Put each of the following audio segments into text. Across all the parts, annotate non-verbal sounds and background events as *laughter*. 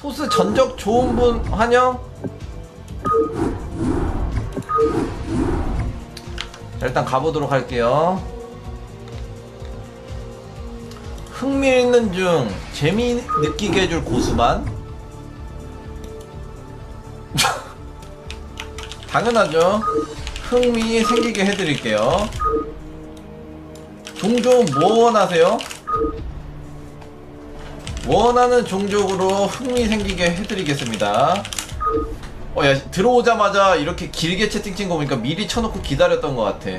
토스 전적 좋은 분 환영. 자, 일단 가보도록 할게요. 흥미있는 중 재미 느끼게 해줄 고수만. *laughs* 당연하죠. 흥미 생기게 해드릴게요. 종종 뭐 원하세요? 원하는 종족으로 흥미 생기게 해드리겠습니다. 어, 야, 들어오자마자 이렇게 길게 채팅 친거 보니까 미리 쳐놓고 기다렸던 것 같아.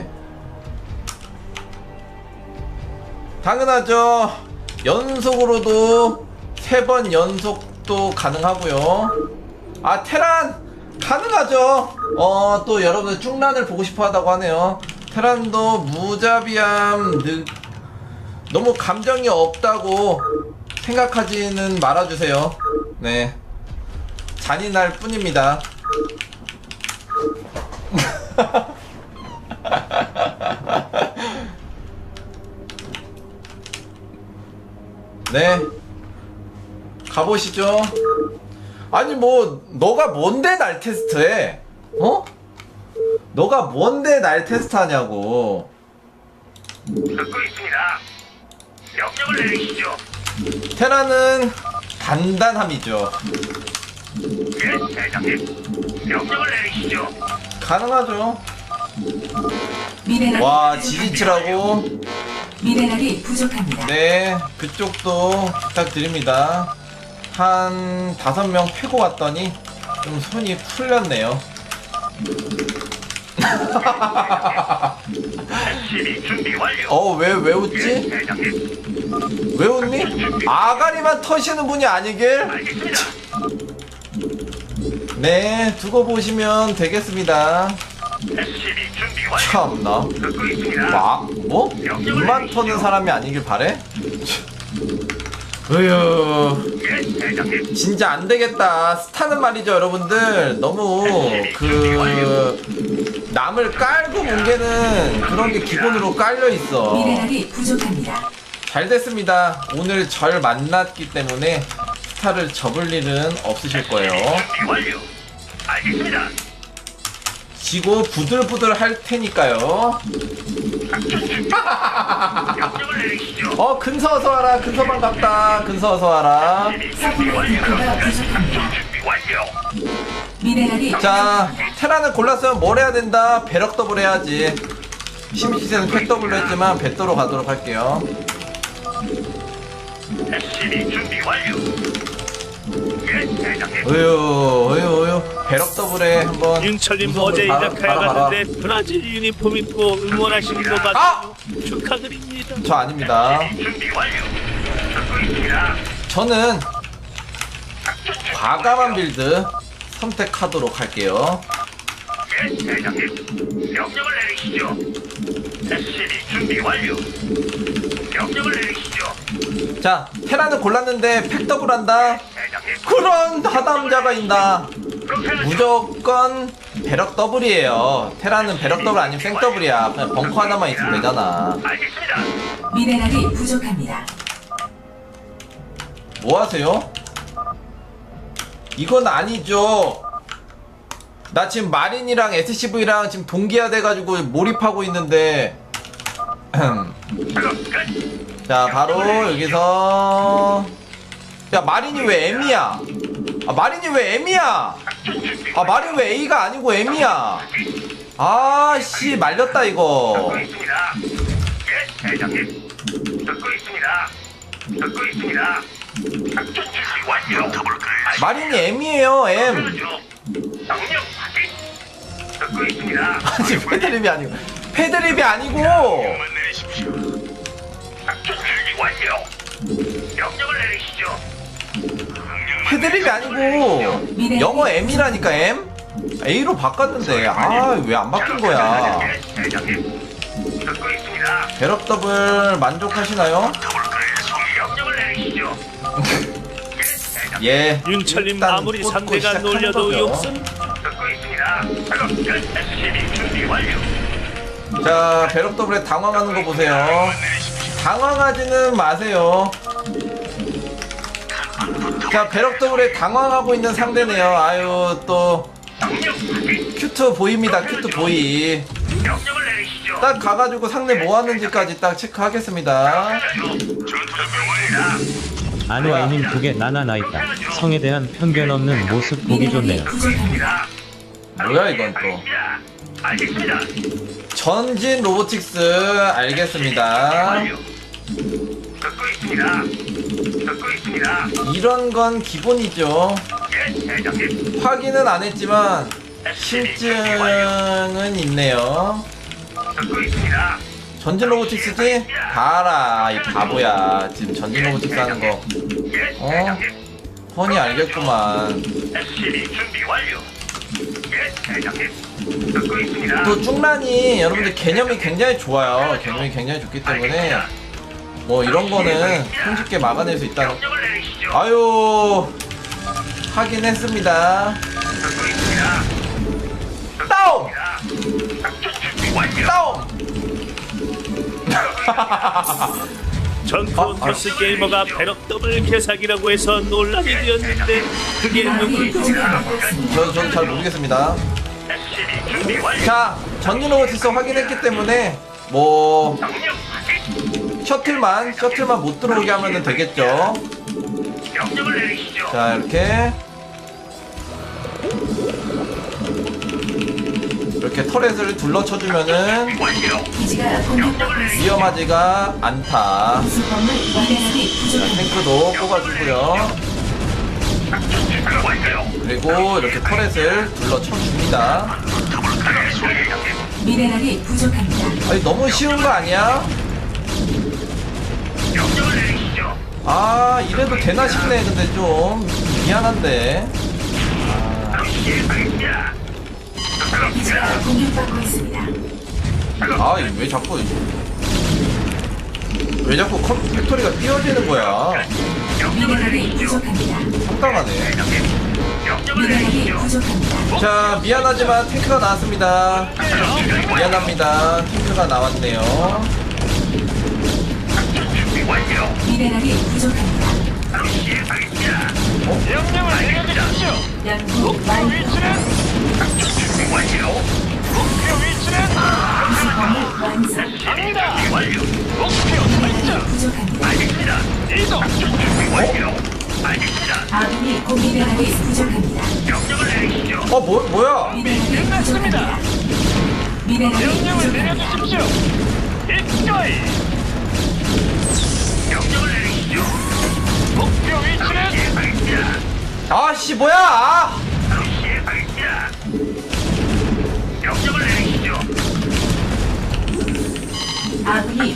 당연하죠. 연속으로도 세 번 연속도 가능하고요. 아, 테란! 가능하죠. 어, 또 여러분들 쭉란을 보고 싶어 하다고 하네요. 테란도 무자비함, 느, 너무 감정이 없다고 생각하지는 말아주세요. 네. 잔인할 뿐입니다. *laughs* 네. 가보시죠. 아니, 뭐, 너가 뭔데 날 테스트해? 어? 너가 뭔데 날 테스트하냐고. 듣고 있습니다. 명령을 내리시죠. 테라는 단단함이죠. 예, 대장님. 명령을 내리시죠. 가능하죠. 미네랄 와, 지지치라고. 미네랄이 부족합니다. 네, 그쪽도 부탁드립니다. 한 다섯 명 패고 왔더니 좀 손이 풀렸네요. *laughs* SCB 준비 완료. 어, 왜, 왜 예, 웃지? 대장님. 왜 웃니? 아가리만 터시는 분이 아니길? 알겠습니다. 네, 두고 보시면 되겠습니다. SCB 준비 완료. 참나. 듣고 있습니다. 막, 뭐? 입만 터는 사람이 아니길 바래? 으유. 예, 대장님. 진짜 안 되겠다. 스타는 말이죠, 여러분들. 너무 그 남을 깔고 뭉개는 그런 게 기본으로 깔려 있어. 미네랄이 부족합니다. 잘 됐습니다. 오늘 절 만났기 때문에 스타를 접을 일은 없으실 거예요. 완료. 알겠습니다. 지고 부들부들 할 테니까요. 명령을 내리시죠. *laughs* 어, 근서 어서 와라. 근서만 갔다. 근서 어서 와라. 완료. 준비 완료. 자, 테라는 골랐으면 뭘 해야 된다? 배럭 더블 해야지. 심시세는 팩 더블로 했지만 배더로 가도록 할게요. 예. 어휴, 어휴, 어휴. 배럭 더블에 한번. 윤철님 어제 이자카야. 갔는데 브라질 유니폼 입고 응원하시는 거 아! 봤어요. 축하드립니다. 저 아닙니다. 저는 과감한 빌드 선택하도록 할게요. 예, 대장님. 명령을 내리시죠. SCB 준비 완료. 명령을 내리시죠. 자, 테라는 골랐는데 팩 더블 한다. 대장님. 그런? 그렇게 하죠. 무조건 배럭 더블이에요. 테라는 배럭 더블 아니면 생 더블이야. 그냥 벙커 하나만 있으면 되잖아. 알겠습니다. 미네랄이 부족합니다. 뭐 하세요? 이건 아니죠. 나 지금 마린이랑 SCV랑 지금 동기화 돼가지고 몰입하고 있는데. *clears throat* 자, 바로 여기서. 야, 마린이 왜 M이야? 아, 마린이 왜 M이야? 아, 마린 왜 A가 아니고 M이야? 아, 씨, 말렸다, 이거. 있습니다. 예, 대장님. 듣고 있습니다. 있습니다. 작전 준비 완료. 마린이 M이에요, M. 그러죠. 명령 확인. 듣고 있습니다. 아니, 패드립이 아니고. 패드립이 아니고! 명령만 내리십시오. 작전 준비 완료. 명령을 내리시죠. 패드립이 아니고. 영어 M이라니까, M? A로 바꿨는데. 아, 왜 안 바뀐 거야? 예, 대장님. 듣고 있습니다. 배럭 더블 만족하시나요? *laughs* 예. 윤철님 일단 아무리 꽂고 상대가 시작하는 놀려도 거죠. 욕심 듣고 있습니다. 작업 끝. SCB 준비 완료. 자, 배럭 더블에 당황하는 거 보세요. 당황하지는 마세요. 자 배럭 더블에 당황하고 있는 상대네요 아유 또 명령 확인. 큐트 보입니다 큐트 보이 명령을 내리시죠. 딱 가가지고 상대 뭐 하는지까지 딱 체크하겠습니다. 안와이님 두개 나나 나 있다. 성에 대한 편견 없는 모습 보기 좋네요. 뭐야 이건 또 알겠습니다. 전진 로보틱스 알겠습니다. 듣고 있습니다. 듣고 있습니다. 이런 건 기본이죠 예, 대장님. 확인은 안 했지만. 실증은 있네요 듣고 있습니다. 전진 로보틱스지? 다 알아 이 바보야 지금 전진 로보틱스 하는 거 예, 어? 뻔히 알겠구만. 또 쭉란이 여러분들 개념이 굉장히 좋아요 개념이 굉장히 좋기 때문에 뭐 이런 거는 손쉽게 막아낼 수 있다는. 아유 하긴 했습니다 *laughs* 전 아, 폰토스 게이머가 배럭 더블 개사기라고 해서 논란이 되었는데 그게 미네랄이 누구일까? 부족하고 있습니다. 저, 저도 잘 모르겠습니다. 자 전진 로보틱스 확인했기 때문에 뭐. 셔틀만 셔틀만 못 들어오게 하면 되겠죠. 자 이렇게 이렇게 터렛을 둘러쳐주면은. 위험하지가 않다 자. 탱크도 뽑아주고요. 그리고 이렇게 터렛을 둘러쳐줍니다 미네랄이 부족합니다. 아니 너무 쉬운 거 아니야? 아 이래도 되나 싶네 근데 좀 미안한데 시행하겠습니다. 기지가 공격받고 있습니다. 아왜 자꾸 왜 자꾸 컴 팩토리가 띄어지는 거야 미네랄이 부족합니다. 황당하네 미네랄이. 부족합니다. 자 미안하지만 탱크가 나왔습니다 미안합니다 탱크가 나왔네요. 미네랄이 부족합니다. 바로 시행하겠습니다. 명령을 내려주십시오. 연구 완료. 작전 준비 완료. 목표 위치는 수범을 완성. 갑니다. 완료. 목표 미네랄이 부족합니다. 알겠습니다. 이동. 작전 준비 완료. 알겠습니다. 아군이 고 미네랄이 부족합니다. 명령을 내리시죠. 어 뭐, 뭐야 미네랄이 부족합니다. 미네랄이 부족합니다. 내려주십시오. 이거이. 명령을 내리시죠. 목표 위치는 시행하겠습니다. 아씨 뭐야 아!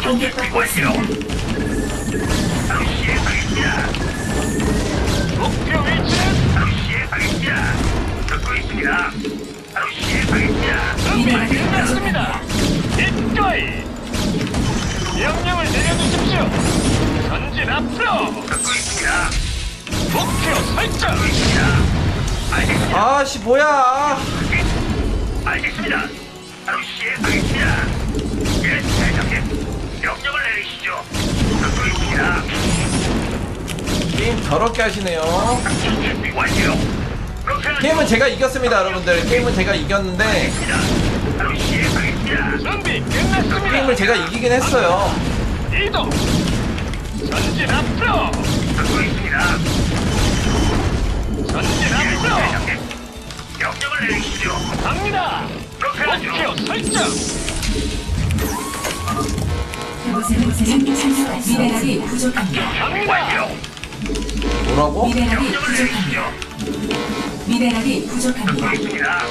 공격받고 시행하겠습니다. 목표 위치는 바로 시행하겠습니다. 듣고 있습니다. 바로 시행하겠습니다. 미네랄이 부족합니다. 이거이. 명령을 내려주십시오. 전진 앞으로. 듣고 있습니다. 목표 설정. 알겠습니다. 아씨 뭐야 알겠습니다. 바로 시행하겠습니다. 예, 대장님. 명령을 내리시죠. 듣고 있습니다. 게임 더럽게 하시네요 작전 준비 완료. 그렇게 하죠. 게임은 제가 이겼습니다 여러분들 게임은 제가 이겼는데 알겠습니다. 바로 시행하겠습니다. 준비 끝났습니다. 게임을 제가 이기긴 했어요 이동. 전진 앞으로. 듣고 있습니다. 전진 앞으로. 명령을 내리시죠. 갑니다. 그렇게 하죠. 목표 설정. 그곳에는 생산수가 미네랄이 부족합니다. 완료. 뭐라고? 미네랄이 부족합니다. 미네랄이 부족합니다. 있습니다.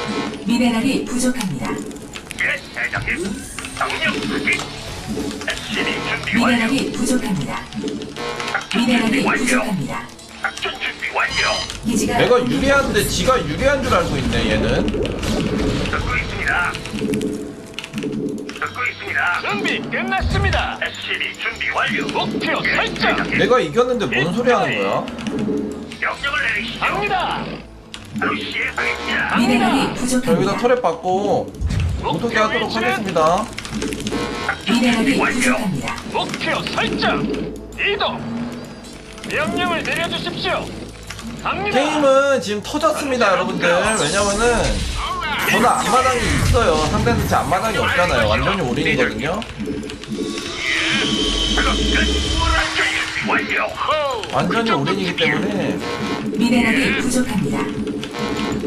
미네랄이 부족합니다. 예, 대장님. 명령 확인. SCV 준비 완료. 미네랄이 부족합니다. 작전 준비 미네랄이 완료. 부족합니다. 작전 준비 완료. 기지가 내가 유리한데 지가 유리한 줄 알고 있네 얘는 듣고 있습니다. 준비 끝났습니다. SCV 준비 완료. 목표 설정. 내가 이겼는데 뭔 소리 하는 거야? 명령을 내리시죠. 갑니다. 바로 시행하겠습니다. 미네랄이 자, 여기다 부족합니다. 터렛 받고 못오게 하도록 하겠습니다 미네랄이 부족합니다. 목표 설정. 이동. 명령을 내려주십시오. 갑니다. 게임은 지금 터졌습니다, 여러분들. 왜냐면은 저는 앞마당이 있어요. 상대는 제 앞마당이 없잖아요. 완전히 올인이거든요. 완전히 올인이기 때문에 미네랄이 부족합니다. 매우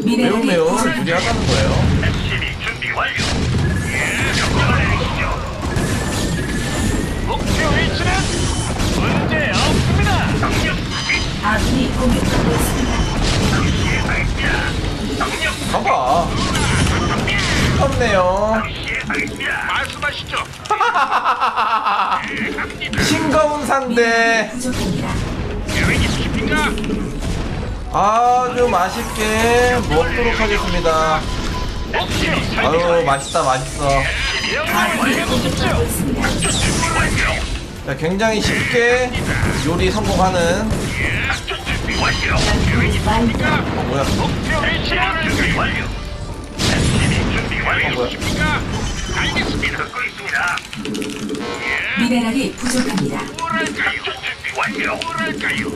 미네랄이 매우 부족합니다. 유리하다는 거예요. SCB 준비 완료. 예, 명령을 내리시죠. 목표 위치는 문제 없습니다. 아군이 공격받고 예, 갑니다. *laughs* 싱거운 상대. 부족합니다. 계획 있으십니까? 아주 맛있게 먹도록 하겠습니다. 목표 아유, 맛있다, 맛있어. 아군이 공격받고 있습니다. 준비 완료. 자, 굉장히 쉽게 요리 성공하는. 준비 완료. 계획 있으십니까? 어, 뭐야. 목표 위치는 준비 완료. SCB 준비 완료. 있습니까? 알겠습니다. 듣고 있습니다. 미네랄이 부족합니다. 뭐랄까요? 준비 완료. 뭐랄까요?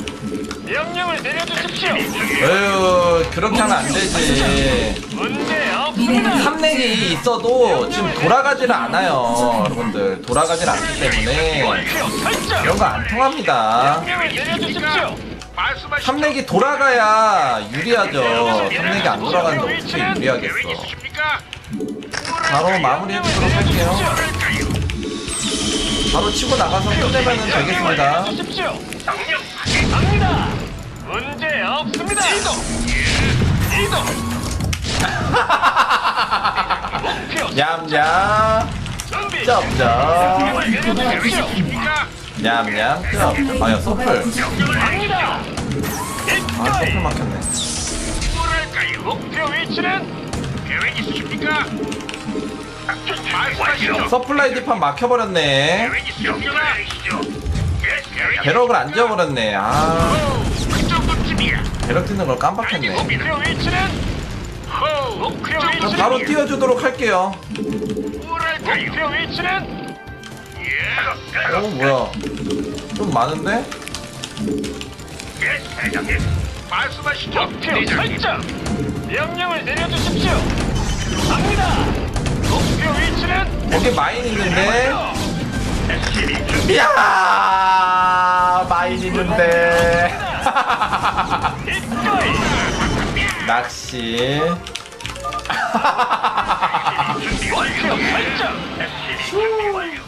명령을 내려주십시오. 에휴, 그렇게 하면 안 되지. 문제 없습니다. 미네랄이 탐렉이 있어도 지금 돌아가지를 않아요, 여러분들. 돌아가질 않기 때문에 목표 설정. 이런 거 안 통합니다. 명령을 내려주십시오. 말씀하시죠. 탐렉이 돌아가야 유리하죠. 탐렉이 안 돌아가는데 어떻게 유리하겠어. 바로 마무리해주도록 할게요. 바로 치고 나가서 끝내면 되겠습니다. 확인. 갑니다. 문제 없습니다. 이동. 이동. *laughs* 목표 냠냠. 쩝쩝. 냠냠, 쩝. 아야. 갑니다. 아, 이거이. 막혔네. 목표 위치는 계획 있으십니까? 서플라이 디판 막혀버렸네. 배럭을 안 지어버렸네. 아. 배럭 뛰는 걸 깜빡했네. 바로 띄워주도록 할게요. 어, 뭐야. 좀 많은데? 예, 대장님. 말씀하시죠. 목표 설정. 명령을 내려주십시오. 갑니다. 목표 위치는 거기 마인 있는데? SCB 준비. 이야, 마인 있는데. *laughs* 이거이. 낚시. 준비 완료. 설정. SCB 준비